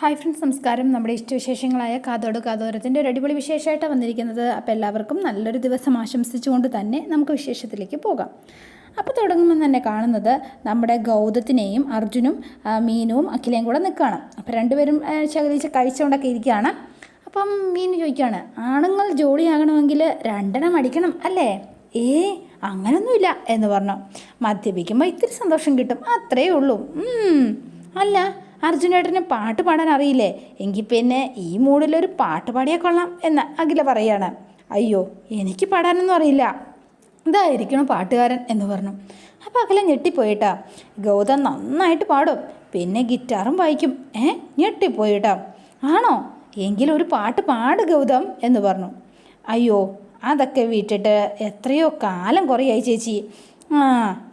Hi friends നമസ്കാരം. നമ്മുടെ ഇഷ്ടവിശേഷങ്ങളായ കാതോട് കാതോരത്തിന്റെ ഒരു അടിപൊളി വിശേഷമായിട്ടാണ് വന്നിരിക്കുന്നത്. അപ്പോൾ എല്ലാവർക്കും നല്ലൊരു ദിവസം ആശംസിച്ചുകൊണ്ട് തന്നെ നമുക്ക് വിശേഷത്തിലേക്ക് പോകാം. അപ്പോൾ തുടങ്ങുമ്പോൾ തന്നെ കാണുന്നത് നമ്മുടെ ഗൗതത്തിനെയും അർജുനും മീനുവും അഖിലയും കൂടെ നിൽക്കുകയാണ്. അപ്പോൾ രണ്ടുപേരും ശകലിച്ച് കഴിച്ചുകൊണ്ടൊക്കെ ഇരിക്കുകയാണ്. അപ്പം മീൻ ചോദിക്കുകയാണ് ആണുങ്ങൾ ജോലിയാകണമെങ്കിൽ രണ്ടെണ്ണം അടിക്കണം അല്ലേ? ഏ അങ്ങനൊന്നുമില്ല എന്ന് പറഞ്ഞു. മദ്യപിക്കുമ്പോൾ ഇത്തിരി സന്തോഷം കിട്ടും അത്രയേ ഉള്ളൂ. അല്ല അർജുനേട്ടന് പാട്ട് പാടാൻ അറിയില്ലേ? എങ്കിൽ പിന്നെ ഈ മൂഡിലൊരു പാട്ട് പാടിയാൽ കൊള്ളാം എന്ന് അഖില പറയാണ്. അയ്യോ എനിക്ക് പാടാനൊന്നും അറിയില്ല. ഇതായിരിക്കണം പാട്ടുകാരൻ എന്ന് പറഞ്ഞു. അപ്പോൾ അഖില ഞെട്ടിപ്പോയിട്ടാ. ഗൗതം നന്നായിട്ട് പാടും. പിന്നെ ഗിറ്റാറും വായിക്കും. ഏ ഞെട്ടിപ്പോയിട്ടാ. ആണോ? എങ്കിലും ഒരു പാട്ട് പാട് ഗൗതം എന്ന് പറഞ്ഞു. അയ്യോ അതൊക്കെ വിട്ടിട്ട് എത്രയോ കാലം കുറയായി ചേച്ചി. ആ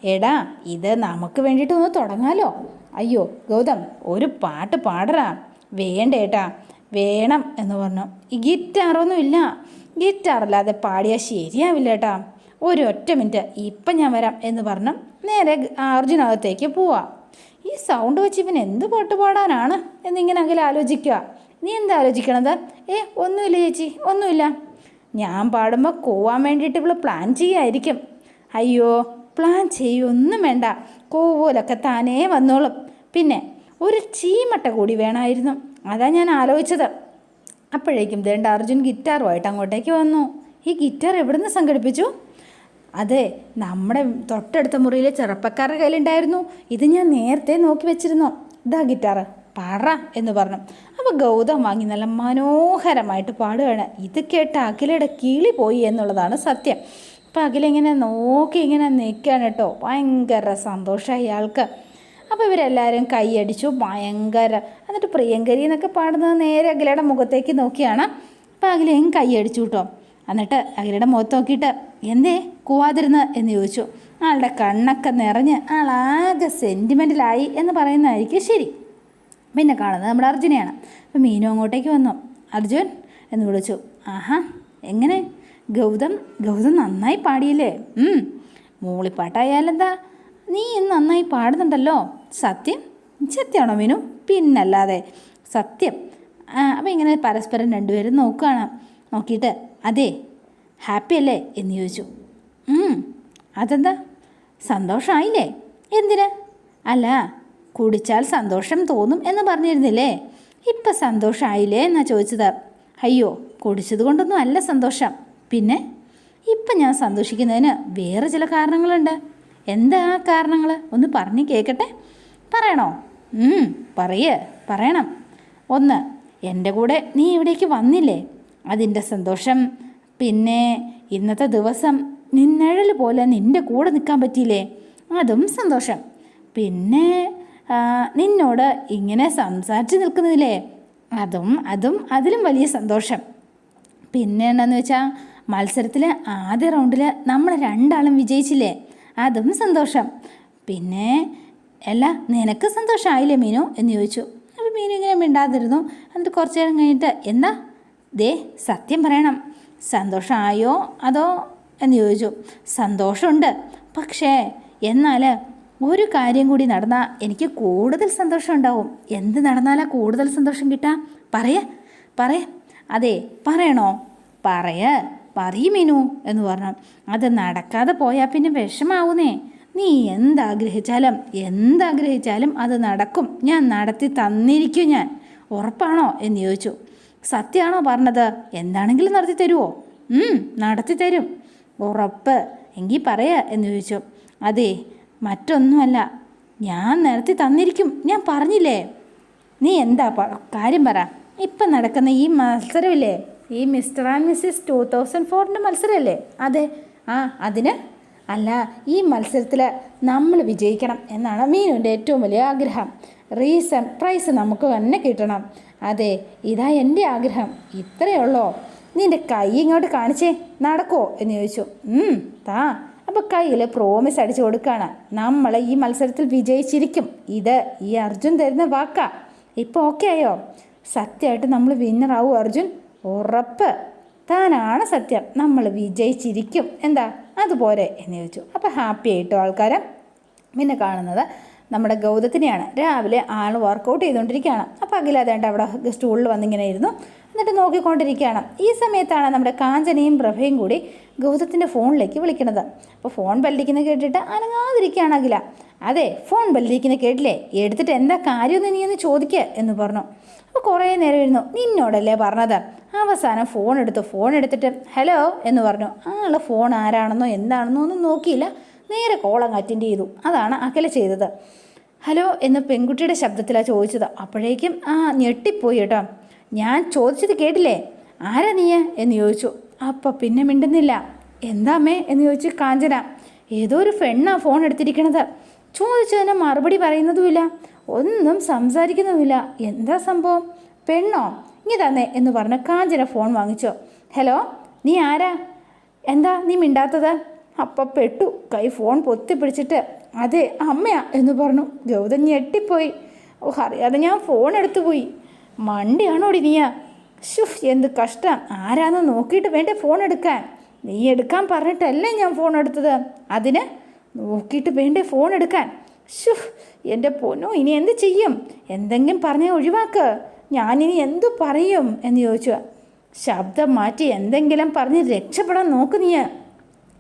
എടാ ഇത് നമുക്ക് വേണ്ടിയിട്ട് ഒന്ന് തുടങ്ങാലോ. അയ്യോ ഗൗതം ഒരു പാട്ട് പാടറാ. വേണ്ടേട്ടാ വേണം എന്ന് പറഞ്ഞു. ഗിറ്റാറൊന്നും ഇല്ല ഗിറ്റാറല്ലാതെ പാടിയാൽ ശരിയാവില്ല ഏട്ടാ. ഒരു ഒറ്റ മിനിറ്റ് ഇപ്പം ഞാൻ വരാം എന്ന് പറഞ്ഞു നേരെ അർജുനകത്തേക്ക് പോവാം. ഈ സൗണ്ട് വെച്ച് ഇവൻ എന്ത് പാട്ട് പാടാനാണ് എന്നിങ്ങനെ അകലെ ആലോചിക്കുക. നീ എന്താ ആലോചിക്കണത്? ഏ ഒന്നുമില്ല ചേച്ചി ഒന്നുമില്ല. ഞാൻ പാടുമ്പോൾ പോവാൻ വേണ്ടിയിട്ട് ഇവൾ പ്ലാൻ ചെയ്യായിരിക്കും. അയ്യോ പ്ലാൻ ചെയ്യൊന്നും വേണ്ട. കോവൂലൊക്കെ താനേ വന്നോളും. പിന്നെ ഒരു ചീമട്ട കൂടി വേണമായിരുന്നു. അതാ ഞാൻ ആലോചിച്ചത്. അപ്പോഴേക്കും ദേണ്ട അർജുൻ ഗിറ്റാറുമായിട്ട് അങ്ങോട്ടേക്ക് വന്നു. ഈ ഗിറ്റാർ എവിടുന്ന് സംഘടിപ്പിച്ചു? അതെ നമ്മുടെ തൊട്ടടുത്ത മുറിയിലെ ചെറുപ്പക്കാരുടെ കയ്യിലുണ്ടായിരുന്നു. ഇത് ഞാൻ നേരത്തെ നോക്കി വെച്ചിരുന്നു. ഇതാ ഗിറ്റാറ് പാട എന്ന് പറഞ്ഞു. അപ്പോൾ ഗൗതം വാങ്ങി നല്ല മനോഹരമായിട്ട് പാടുകയാണ്. ഇത് കേട്ട അഖിലയുടെ കിളി പോയി എന്നുള്ളതാണ് സത്യം. അപ്പോൾ അഖിലിങ്ങനെ നോക്കി ഇങ്ങനെ നിൽക്കുകയാണ് കേട്ടോ. ഭയങ്കര സന്തോഷമായി അയാൾക്ക് അപ്പോൾ ഇവരെല്ലാവരും കൈയടിച്ചു ഭയങ്കര. എന്നിട്ട് പ്രിയങ്കരി എന്നൊക്കെ പാടുന്നത് നേരെ അഖിലയുടെ മുഖത്തേക്ക് നോക്കിയാണ്. അപ്പോൾ അഖിലയും കൈയടിച്ചു കേട്ടോ. എന്നിട്ട് അഖിലയുടെ മുഖത്ത് നോക്കിയിട്ട് എന്തേ കൂവാതിരുന്ന്? എന്ന് ചോദിച്ചു. ആളുടെ കണ്ണൊക്കെ നിറഞ്ഞ് ആളാകെ സെന്റിമെന്റിലായി എന്ന് പറയുന്നതായിരിക്കും ശരി. പിന്നെ കാണുന്നത് നമ്മുടെ അർജുനെയാണ്. അപ്പം മീനു അങ്ങോട്ടേക്ക് വന്നു. അർജുൻ എന്ന് വിളിച്ചു. ആഹാ എങ്ങനെ? ഗൗതം ഗൗതം നന്നായി പാടിയില്ലേ? മൂളിപ്പാട്ടായാലെന്താ? നീ ഇന്ന് നന്നായി പാടുന്നുണ്ടല്ലോ. സത്യം? സത്യമാണോ മീനു? പിന്നല്ലാതെ. സത്യം. അപ്പോൾ അപ്പം ഇങ്ങനെ പരസ്പരം രണ്ടുപേരും നോക്കുകയാണ് നോക്കിയിട്ട് അതെ ഹാപ്പി അല്ലേ? എന്ന് ചോദിച്ചു. അതെന്താ? സന്തോഷമായില്ലേ എന്തിന്? അല്ല കുടിച്ചാൽ സന്തോഷം തോന്നും എന്ന് പറഞ്ഞിരുന്നില്ലേ? ഇപ്പം സന്തോഷമായില്ലേ എന്നാ ചോദിച്ചത്. അയ്യോ കുടിച്ചത് കൊണ്ടൊന്നും അല്ല സന്തോഷം. പിന്നെ? ഇപ്പം ഞാൻ സന്തോഷിക്കുന്നതിന് വേറെ ചില കാരണങ്ങളുണ്ട്. എന്താ കാരണങ്ങൾ ഒന്ന് പറഞ്ഞ് കേൾക്കട്ടെ പറയണോ? പറയേ പറയ് പറയണം. ഒന്ന് എന്റെ കൂടെ നീ ഇവിടേക്ക് വന്നില്ലേ? അതിന്റെ സന്തോഷം. പിന്നെ ഇന്നത്തെ ദിവസം നിന്നഴൽ പോലെ നിന്റെ കൂടെ നിൽക്കാൻ പറ്റിയില്ലേ? അതും സന്തോഷം. പിന്നെ നിന്നോട് ഇങ്ങനെ സംസാരിച്ച് നിൽക്കുന്നതില്ലേ? അതും അതും അതിലും വലിയ സന്തോഷം. പിന്നെ എന്താണെന്ന് വെച്ചാൽ മത്സരത്തിൽ ആദ്യ റൗണ്ടിൽ നമ്മൾ രണ്ടാളും വിജയിച്ചില്ലേ? അതും സന്തോഷം. പിന്നെ അല്ല നിനക്ക് സന്തോഷമായില്ലേ മീനു? എന്ന് ചോദിച്ചു. അപ്പോൾ മീനു ഇങ്ങനെ മിണ്ടാതിരുന്നു. എന്നിട്ട് കുറച്ച് നേരം കഴിഞ്ഞിട്ട് എന്താ? ദേ സത്യം പറയണം. സന്തോഷമായോ അതോ? എന്ന് ചോദിച്ചു. സന്തോഷമുണ്ട് പക്ഷേ എന്നാൽ ഒരു കാര്യം കൂടി നടന്നാൽ എനിക്ക് കൂടുതൽ സന്തോഷം ഉണ്ടാവും. എന്ത് നടന്നാലാ കൂടുതൽ സന്തോഷം കിട്ടാം? പറയ പറയ. അതെ പറയണോ? പറയ. പറയ് മീനു എന്ന് പറഞ്ഞു. അത് നടക്കാതെ പോയാൽ പിന്നെ വിഷമാവുന്നേ. നീ എന്താഗ്രഹിച്ചാലും എന്താഗ്രഹിച്ചാലും അത് നടക്കും. ഞാൻ നടത്തി തന്നിരിക്കും ഞാൻ. ഉറപ്പാണോ? എന്ന് ചോദിച്ചു. സത്യമാണോ പറഞ്ഞത്? എന്താണെങ്കിലും നടത്തി തരുമോ നടത്തി തരും. ഉറപ്പ്. എങ്കിൽ പറയാ എന്ന് ചോദിച്ചു. അതെ മറ്റൊന്നുമല്ല. ഞാൻ നടത്തി തന്നിരിക്കും. ഞാൻ പറഞ്ഞില്ലേ? നീ എന്താ കാര്യം പറ. ഇപ്പം നടക്കുന്ന ഈ മത്സരമില്ലേ? ഈ Mr and Mrs two thousand ഫോറിന്റെ മത്സരമല്ലേ? അതെ. ആ അതിന്? അല്ല ഈ മത്സരത്തിൽ നമ്മൾ വിജയിക്കണം എന്നാണ് മീനുവിന്റെ ഏറ്റവും വലിയ ആഗ്രഹം. റീസൺ പ്രൈസ് നമുക്ക് തന്നെ കിട്ടണം. അതെ ഇതാ എന്റെ ആഗ്രഹം. ഇത്രയേ ഉള്ളോ? നിന്റെ കൈ ഇങ്ങോട്ട് കാണിച്ചേ നടക്കുമോ എന്ന് ചോദിച്ചു. താ. അപ്പോൾ കയ്യിൽ പ്രോമിസ് അടിച്ചു കൊടുക്കുകയാണ് നമ്മൾ ഈ മത്സരത്തിൽ വിജയിച്ചിരിക്കും. ഇത് ഈ അർജുൻ തരുന്ന വാക്കാ. ഇപ്പോൾ ഓക്കെ ആയോ? സത്യമായിട്ട് നമ്മൾ വിന്നറാവും അർജുൻ. ഉറപ്പ്. താനാണ് സത്യം. നമ്മൾ വിജയിച്ചിരിക്കും. എന്താ? അതുപോലെ എന്ന് ചോദിച്ചു. അപ്പോൾ ഹാപ്പി ആയിട്ടോ ആൾക്കാർ പിന്നെ കാണുന്നത് നമ്മുടെ ഗൗതത്തിനെയാണ്. രാവിലെ ആൾ വർക്കൗട്ട് ചെയ്തുകൊണ്ടിരിക്കുകയാണ്. അപ്പോൾ അഖിലാതേണ്ട അവിടെ സ്റ്റൂളിൽ വന്നിങ്ങനെ ഇരുന്നു. എന്നിട്ട് നോക്കിക്കൊണ്ടിരിക്കുകയാണ്. ഈ സമയത്താണ് നമ്മുടെ കാഞ്ചനയും പ്രഭയും കൂടി ഗൗതത്തിന്റെ ഫോണിലേക്ക് വിളിക്കുന്നത്. അപ്പോൾ ഫോൺ ബെല്ലടിക്കുന്നത് കേട്ടിട്ട് അനങ്ങാതിരിക്കുകയാണ് അഖില. അതെ ഫോൺ ബെല്ലടിക്കുന്നത് കേട്ടില്ലേ? എടുത്തിട്ട് എന്താ കാര്യമെന്ന് നീ ഒന്ന് ചോദിക്കുക എന്ന് പറഞ്ഞു. അപ്പോൾ കുറേ നേരം ഇരുന്നു. നിന്നോടല്ലേ പറഞ്ഞത്? അവസാനം ഫോൺ എടുത്തു. ഫോൺ എടുത്തിട്ട് ഹലോ എന്ന് പറഞ്ഞു. ആളെ ഫോൺ ആരാണെന്നോ എന്താണെന്നോ ഒന്നും നോക്കിയില്ല. നേരെ കോളം അറ്റൻഡ് ചെയ്തു. അതാണ് അകലെ ചെയ്തത്. ഹലോ എന്ന് പെൺകുട്ടിയുടെ ശബ്ദത്തിലാണ് ചോദിച്ചത്. അപ്പോഴേക്കും ആ ഞെട്ടിപ്പോയി കേട്ടോ. ഞാൻ ചോദിച്ചത് കേട്ടില്ലേ? ആരാ നീയ? എന്ന് ചോദിച്ചു. അപ്പോൾ പിന്നെ മിണ്ടുന്നില്ല. എന്താ എന്ന് ചോദിച്ചു കാഞ്ചന. ഏതോ ഒരു പെണ്ണാ ഫോൺ എടുത്തിരിക്കണത്. ചോദിച്ചതിന് മറുപടി പറയുന്നതുമില്ല. ഒന്നും സംസാരിക്കുന്നതുമില്ല. എന്താ സംഭവം? പെണ്ണോ? ഇനി തന്നെ എന്ന് പറഞ്ഞ് കാഞ്ചന ഫോൺ വാങ്ങിച്ചോ. ഹലോ നീ ആരാ? എന്താ നീ മിണ്ടാത്തത്? അപ്പം പെട്ടു. കൈ ഫോൺ പൊത്തി പിടിച്ചിട്ട് അതെ അമ്മയാ എന്ന് പറഞ്ഞു. ഗൗതം ഞെട്ടിപ്പോയി. ഓ അറിയാതെ ഞാൻ ഫോൺ എടുത്തു പോയി. മണ്ടിയാണോ നീയാ? ഷു എന്ത് കഷ്ടം. ആരാന്ന് നോക്കിയിട്ട് വേണ്ടേ ഫോൺ എടുക്കാൻ? നീ എടുക്കാൻ പറഞ്ഞിട്ടല്ലേ ഞാൻ ഫോൺ എടുത്തത്. അതിന് നോക്കിയിട്ട് വേണ്ടേ ഫോൺ എടുക്കാൻ. ഷു എന്റെ പൊന്നോ ഇനി എന്ത് ചെയ്യും? എന്തെങ്കിലും പറഞ്ഞ ഒഴിവാക്ക്. ഞാനിനി എന്തു പറയും? എന്ന് ചോദിച്ചു ശബ്ദം മാറ്റി എന്തെങ്കിലും പറഞ്ഞ് രക്ഷപ്പെടാൻ നോക്ക് നീ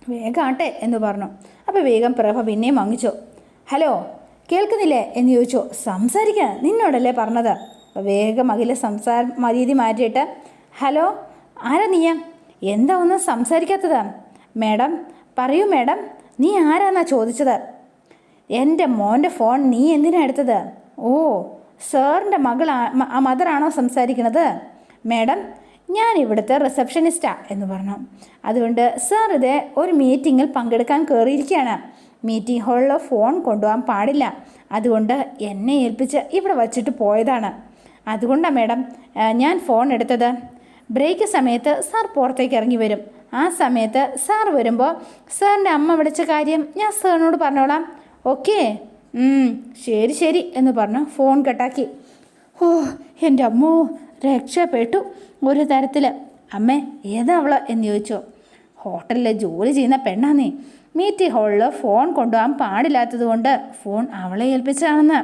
വേഗാട്ടെ എന്ന് പറഞ്ഞു. അപ്പോൾ വേഗം പ്രഭ പിന്നെയും വാങ്ങിച്ചു. ഹലോ കേൾക്കുന്നില്ലേ? എന്ന് ചോദിച്ചു. സംസാരിക്കാൻ നിന്നോടല്ലേ പറഞ്ഞത്? അപ്പോൾ വേഗം അഖില സംസാര രീതി മാറ്റിയിട്ട് ഹലോ ആരാ നീയ? എന്താ ഒന്നും സംസാരിക്കാത്തത്? മാഡം പറയൂ മാഡം. നീ ആരാന്നാ ചോദിച്ചത്? എന്റെ മോന്റെ ഫോൺ നീ എന്തിനാ എടുത്തത്? ഓ സാറിന്റെ മകൾ മദറാണോ സംസാരിക്കുന്നത് മാഡം ഞാൻ ഇവിടുത്തെ റിസപ്ഷനിസ്റ്റാ എന്ന് പറഞ്ഞു. അതുകൊണ്ട് സാർ ഇത് ഒരു മീറ്റിങ്ങിൽ പങ്കെടുക്കാൻ കയറിയിരിക്കുകയാണ്. മീറ്റിംഗ് ഹാളിൽ ഫോൺ കൊണ്ടുപോകാൻ പാടില്ല. അതുകൊണ്ട് എന്നെ ഏൽപ്പിച്ച് ഇവിടെ വച്ചിട്ട് പോയതാണ്. അതുകൊണ്ടാണ് മാഡം ഞാൻ ഫോൺ എടുത്തത്. ബ്രേക്ക് സമയത്ത് സാർ പുറത്തേക്ക് ഇറങ്ങി വരും. ആ സമയത്ത് സാർ വരുമ്പോൾ സാറിന്റെ അമ്മ വിളിച്ച കാര്യം ഞാൻ സാറിനോട് പറഞ്ഞോളാം. ഓക്കേ. ശരി ശരി എന്ന് പറഞ്ഞു ഫോൺ കട്ടാക്കി. ഓ എന്റെ അമ്മോ രക്ഷപ്പെട്ടു. ഒരു തരത്തിൽ അമ്മേ ഏതാ അവൾ? എന്ന് ചോദിച്ചു. ഹോട്ടലിൽ ജോലി ചെയ്യുന്ന പെണ്ണാന്നേ. മീറ്റി ഹാളിൽ ഫോൺ കൊണ്ടുപോകാൻ പാടില്ലാത്തത് കൊണ്ട് ഫോൺ അവളെ ഏൽപ്പിച്ചതാണെന്ന്.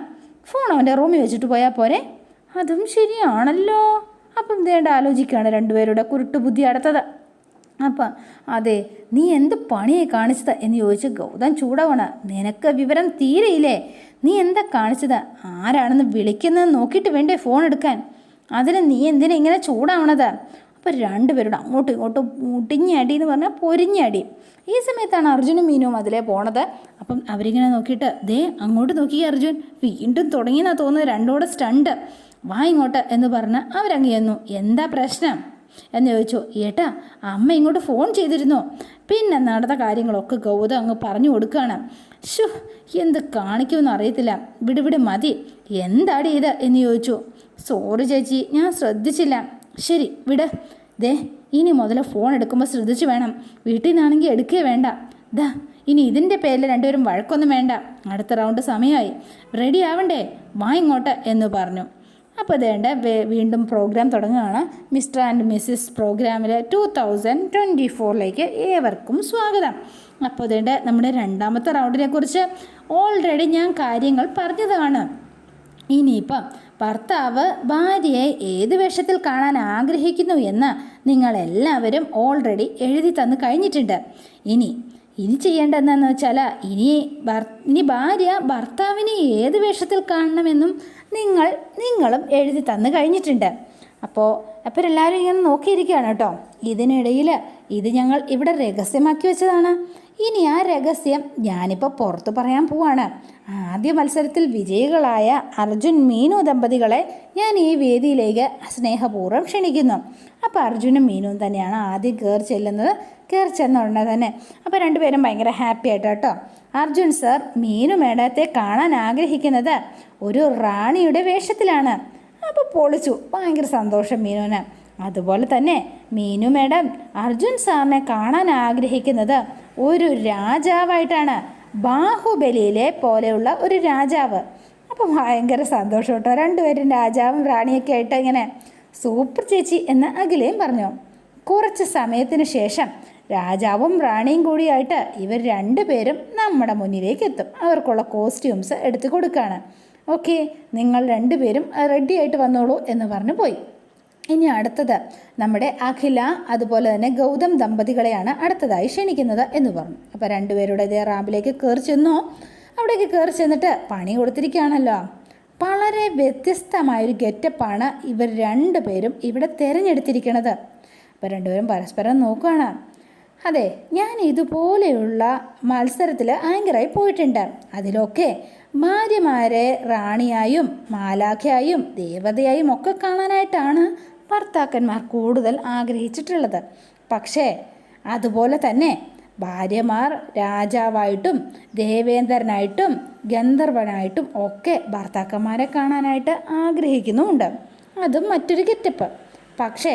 ഫോൺ അവന്റെ റൂമിൽ വെച്ചിട്ട് പോയാൽ പോരെ? അതും ശരിയാണല്ലോ. അപ്പം ഇതേണ്ട ആലോചിക്കുകയാണ് രണ്ടുപേരുടെ കുരുട്ടുബുദ്ധി അടുത്തത്. അപ്പം അതെ നീ എന്ത് പണിയെ കാണിച്ചത്? എന്ന് ചോദിച്ച് ഗൗതം ചൂടാവണ. നിനക്ക് വിവരം തീരെയില്ലേ? നീ എന്താ കാണിച്ചത്? ആരാണെന്ന് വിളിക്കുന്നത് നോക്കിയിട്ട് വേണ്ടേ ഫോൺ എടുക്കാൻ? അതിന് നീ എന്തിനാ ഇങ്ങനെ ചൂടാവണത്? അപ്പോൾ രണ്ടുപേരോട് അങ്ങോട്ടും ഇങ്ങോട്ടും മുടിഞ്ഞടി എന്ന് പറഞ്ഞാൽ പൊരിഞ്ഞടി ഈ സമയത്താണ് അർജുനും മീനും അതിലേ പോണത്. അപ്പം അവരിങ്ങനെ നോക്കിയിട്ട് ദേ അങ്ങോട്ട് നോക്കി അർജുൻ. വീണ്ടും തുടങ്ങിയെന്നാ തോന്നുന്നത് രണ്ടോടെ സ്റ്റണ്ട് വാ ഇങ്ങോട്ട് എന്ന് പറഞ്ഞ് അവരങ്ങ് ചെന്നു. എന്താ പ്രശ്നം? എന്ന് ചോദിച്ചു ഏട്ടാ അമ്മ ഇങ്ങോട്ട് ഫോൺ ചെയ്തിരുന്നോ? പിന്നെ നടന്ന കാര്യങ്ങളൊക്കെ ഗൗതം അങ്ങ് പറഞ്ഞു കൊടുക്കുകയാണ്. ഷു എന്ത് കാണിക്കുമെന്ന് അറിയത്തില്ല. വിടുവിട് മതി. എന്താടി ഇത്? എന്ന് ചോദിച്ചു. സോറി ചേച്ചി ഞാൻ ശ്രദ്ധിച്ചില്ല. ശരി വിട്. ദേ ഇനി മുതൽ ഫോൺ എടുക്കുമ്പോൾ ശ്രദ്ധിച്ചു വേണം. വീട്ടിൽ നിന്നാണെങ്കിൽ എടുക്കുകയേ വേണ്ട. ദാ ഇനി ഇതിന്റെ പേരിൽ രണ്ടുപേരും വഴക്കൊന്നും വേണ്ട. അടുത്ത റൗണ്ട് സമയമായി റെഡി ആവണ്ടേ? വാ ഇങ്ങോട്ട് എന്ന് പറഞ്ഞു. അപ്പോൾ അതേണ്ട വീണ്ടും പ്രോഗ്രാം തുടങ്ങുകയാണ്. മിസ്റ്റർ ആൻഡ് മിസ്സിസ് പ്രോഗ്രാമിൽ ടു തൗസൻഡ് ട്വന്റി ഫോറിലേക്ക് ഏവർക്കും സ്വാഗതം. അപ്പോൾ അതേണ്ട നമ്മുടെ രണ്ടാമത്തെ റൗണ്ടിനെ കുറിച്ച് ഓൾറെഡി ഞാൻ കാര്യങ്ങൾ പറഞ്ഞതാണ്. ഇനിയിപ്പം ഭർത്താവ് ഭാര്യയെ ഏത് വേഷത്തിൽ കാണാൻ ആഗ്രഹിക്കുന്നു എന്ന് നിങ്ങളെല്ലാവരും ഓൾറെഡി എഴുതി തന്നു കഴിഞ്ഞിട്ടുണ്ട്. ഇനി ഇനി ചെയ്യേണ്ടതെന്നു വെച്ചാൽ ഇനി ഇനി ഭാര്യ ഭർത്താവിനെ ഏത് വേഷത്തിൽ കാണണമെന്നും നിങ്ങൾ നിങ്ങളും എഴുതി തന്നു കഴിഞ്ഞിട്ടുണ്ട്. അപ്പോൾ അപ്പോൾ എല്ലാവരും ഇങ്ങനെ നോക്കിയിരിക്കുകയാണ് കേട്ടോ. ഇതിനിടയിൽ ഇത് ഞങ്ങൾ ഇവിടെ രഹസ്യമാക്കി വെച്ചതാണ്. ഇനി ആ രഹസ്യം ഞാനിപ്പോൾ പുറത്ത് പറയാൻ പോവാണ്. ആദ്യ മത്സരത്തിൽ വിജയികളായ അർജുൻ മീനു ദമ്പതികളെ ഞാൻ ഈ വേദിയിലേക്ക് സ്നേഹപൂർവം ക്ഷണിക്കുന്നു. അപ്പോൾ അർജുനും മീനുവും തന്നെയാണ് ആദ്യം കയറി ചെല്ലുന്നത്. കയറി ചെന്ന ഉടനെ തന്നെ അപ്പോൾ രണ്ടുപേരും ഭയങ്കര ഹാപ്പി ആയിട്ട് കേട്ടോ. അർജുൻ സർ മീനു മേഡത്തെ കാണാൻ ആഗ്രഹിക്കുന്നത് ഒരു റാണിയുടെ വേഷത്തിലാണ്. അപ്പോൾ പൊളിച്ചു. ഭയങ്കര സന്തോഷം മീനുവിന്. അതുപോലെ തന്നെ മീനു മേഡം അർജുൻ സാറിനെ കാണാൻ ആഗ്രഹിക്കുന്നത് ഒരു രാജാവായിട്ടാണ്. ബാഹുബലിയിലെ പോലെയുള്ള ഒരു രാജാവ്. അപ്പോൾ ഭയങ്കര സന്തോഷം കേട്ടോ. രണ്ടുപേരും രാജാവും റാണിയൊക്കെ ആയിട്ട് ഇങ്ങനെ സൂപ്പർ ചേച്ചി എന്ന് അഖിലയും പറഞ്ഞു. കുറച്ച് സമയത്തിന് ശേഷം രാജാവും റാണിയും കൂടിയായിട്ട് ഇവർ രണ്ടുപേരും നമ്മുടെ മുന്നിലേക്ക് എത്തും. അവർക്കുള്ള കോസ്റ്റ്യൂംസ് എടുത്ത് കൊടുക്കുകയാണ് ഓക്കെ നിങ്ങൾ രണ്ടുപേരും റെഡിയായിട്ട് വന്നോളൂ എന്ന് പറഞ്ഞു പോയി. ഇനി അടുത്തത് നമ്മുടെ അഖില അതുപോലെ തന്നെ ഗൗതം ദമ്പതികളെയാണ് അടുത്തതായി ക്ഷണിക്കുന്നത് എന്ന് പറഞ്ഞു. അപ്പോൾ രണ്ടുപേരുടെ ഇതേ റാമ്പിലേക്ക് കയറി ചെന്നോ? അവിടേക്ക് കയറി ചെന്നിട്ട് പണി കൊടുത്തിരിക്കുകയാണല്ലോ. വളരെ വ്യത്യസ്തമായൊരു ഗെറ്റപ്പാണ് ഇവർ രണ്ടുപേരും ഇവിടെ തിരഞ്ഞെടുത്തിരിക്കുന്നത് അപ്പോൾ രണ്ടുപേരും പരസ്പരം നോക്കുകയാണ് അതെ ഞാൻ ഇതുപോലെയുള്ള മത്സരത്തിൽ ആങ്കറായി പോയിട്ടുണ്ട്. അതിലൊക്കെ ഭാര്യമാരെ റാണിയായും മാലാഖയായും ദേവതയായും ഒക്കെ കാണാനായിട്ടാണ് ഭർത്താക്കന്മാർ കൂടുതൽ ആഗ്രഹിച്ചിട്ടുള്ളത്. പക്ഷേ അതുപോലെ തന്നെ ഭാര്യമാർ രാജാവായിട്ടും ദേവേന്ദ്രനായിട്ടും ഗന്ധർവനായിട്ടും ഒക്കെ ഭർത്താക്കന്മാരെ കാണാനായിട്ട് ആഗ്രഹിക്കുന്നുമുണ്ട്. അതും മറ്റൊരു ഗെറ്റപ്പ്. പക്ഷേ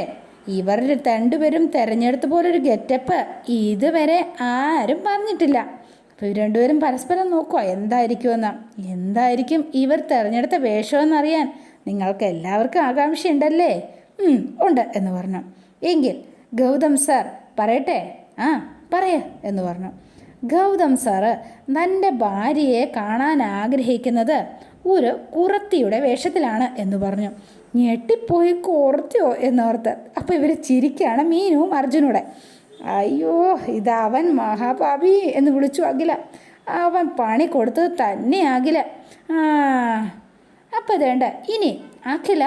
ഇവർ രണ്ടുപേരും തിരഞ്ഞെടുത്ത പോലൊരു ഗെറ്റപ്പ് ഇതുവരെ ആരും പറഞ്ഞിട്ടില്ല. അപ്പോൾ ഇവർ രണ്ടുപേരും പരസ്പരം നോക്കുക എന്തായിരിക്കുമെന്ന്? എന്തായിരിക്കും ഇവർ തിരഞ്ഞെടുത്ത വേഷമെന്നറിയാൻ നിങ്ങൾക്ക് എല്ലാവർക്കും ആകാംക്ഷയുണ്ടല്ലേ? ഉണ്ട് എന്ന് പറഞ്ഞു. എങ്കിൽ ഗൗതം സാർ പറയട്ടെ? ആ പറയ എന്ന് പറഞ്ഞു. ഗൗതം സാറ് തന്റെ ഭാര്യയെ കാണാൻ ആഗ്രഹിക്കുന്നത് ഒരു കുറത്തിയുടെ വേഷത്തിലാണ് എന്ന് പറഞ്ഞു. ഞെട്ടിപ്പോയി കുറത്തിയോ എന്നോർത്ത്. അപ്പോൾ ഇവർ ചിരിക്കുകയാണ് മീനുവും അർജുനൂടെ. അയ്യോ ഇതവൻ മഹാപാപി എന്ന് വിളിച്ചു അഖില. അവൻ പണി കൊടുത്തത് തന്നെ അഖില. ആ അപ്പോൾ വേണ്ട ഇനി അഖില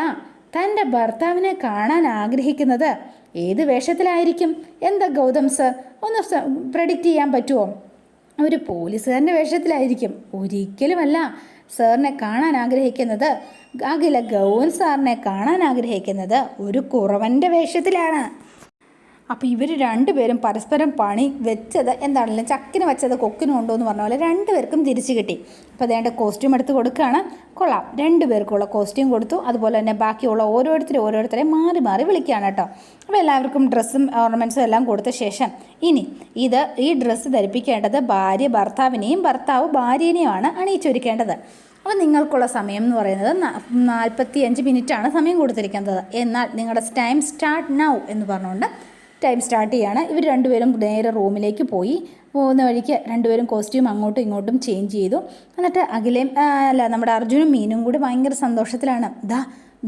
തന്റെ ഭർത്താവിനെ കാണാൻ ആഗ്രഹിക്കുന്നത് ഏത് വേഷത്തിലായിരിക്കും? എന്താ ഗൗതം സർ? ഒന്ന് പ്രഡിക്റ്റ് ചെയ്യാൻ പറ്റുമോ ഒരു പോലീസുകാരന്റെ വേഷത്തിലായിരിക്കും. ഒരിക്കലുമല്ല സാറിനെ കാണാൻ ആഗ്രഹിക്കുന്നത്. അഖില ഗൗൻ സാറിനെ കാണാൻ ആഗ്രഹിക്കുന്നത് ഒരു കുറവന്റെ വേഷത്തിലാണ്. അപ്പോൾ ഇവർ രണ്ടുപേരും പരസ്പരം പണി വെച്ചത് എന്താണല്ലോ ചക്കിന് വെച്ചത് കൊക്കിനും ഉണ്ടോ എന്ന് പറഞ്ഞ പോലെ രണ്ടുപേർക്കും തിരിച്ചു കിട്ടി. അപ്പോൾ അതേണ്ട കോസ്റ്റ്യൂം എടുത്ത് കൊടുക്കുകയാണ്. കൊള്ളാം. രണ്ടുപേർക്കുള്ള കോസ്റ്റ്യൂം കൊടുത്തു. അതുപോലെ തന്നെ ബാക്കിയുള്ള ഓരോരുത്തരും ഓരോരുത്തരെ മാറി മാറി വിളിക്കുകയാണ് കേട്ടോ. അപ്പോൾ എല്ലാവർക്കും ഡ്രസ്സും ഓർണമെന്റ്സും എല്ലാം കൊടുത്ത ശേഷം ഇനി ഇത് ഈ ഡ്രസ്സ് ധരിപ്പിക്കേണ്ടത് ഭാര്യ ഭർത്താവിനെയും ഭർത്താവ് ഭാര്യനെയുമാണ് അണിയിച്ചൊരുക്കേണ്ടത്. അപ്പോൾ നിങ്ങൾക്കുള്ള സമയം എന്ന് പറയുന്നത് നാൽപ്പത്തി അഞ്ച് മിനിറ്റാണ് സമയം കൊടുത്തിരിക്കുന്നത്. എന്നാൽ നിങ്ങളുടെ ടൈം സ്റ്റാർട്ട് നൗ എന്ന് പറഞ്ഞുകൊണ്ട് ടൈം സ്റ്റാർട്ട് ചെയ്യാണ്. ഇവർ രണ്ടുപേരും നേരെ റൂമിലേക്ക് പോയി. പോകുന്ന വഴിക്ക് രണ്ടുപേരും കോസ്റ്റ്യൂം അങ്ങോട്ടും ഇങ്ങോട്ടും ചേഞ്ച് ചെയ്തു. എന്നിട്ട് അഖിലയും അല്ല നമ്മുടെ അർജുനും മീനും കൂടി ഭയങ്കര സന്തോഷത്തിലാണ്. ദാ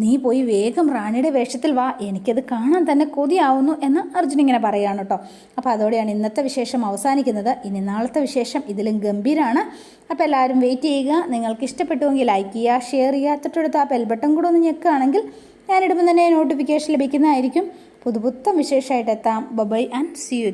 നീ പോയി വേഗം റാണിയുടെ വേഷത്തിൽ വാ. എനിക്കത് കാണാൻ തന്നെ കൊതിയാവുന്നു എന്ന് അർജുൻ ഇങ്ങനെ പറയുകയാണ് കേട്ടോ. അപ്പോൾ അതോടെയാണ് ഇന്നത്തെ വിശേഷം അവസാനിക്കുന്നത്. ഇനി നാളത്തെ വിശേഷം ഇതിലും ഗംഭീരമാണ് അപ്പോൾ എല്ലാവരും വെയിറ്റ് ചെയ്യുക. നിങ്ങൾക്ക് ഇഷ്ടപ്പെട്ടുവെങ്കിൽ ലൈക്ക് ചെയ്യുക ഷെയർ ചെയ്യുക. തൊട്ടടുത്ത് ആ ബെൽ ബട്ടൺ കൂടെ ഒന്ന് ഞെക്കുകയാണെങ്കിൽ ഞാനിടുമ്പോൾ തന്നെ നോട്ടിഫിക്കേഷൻ ലഭിക്കുന്നതായിരിക്കും. പുതുപുത്തം വിശേഷമായിട്ട് എത്താം. Bye-bye and C U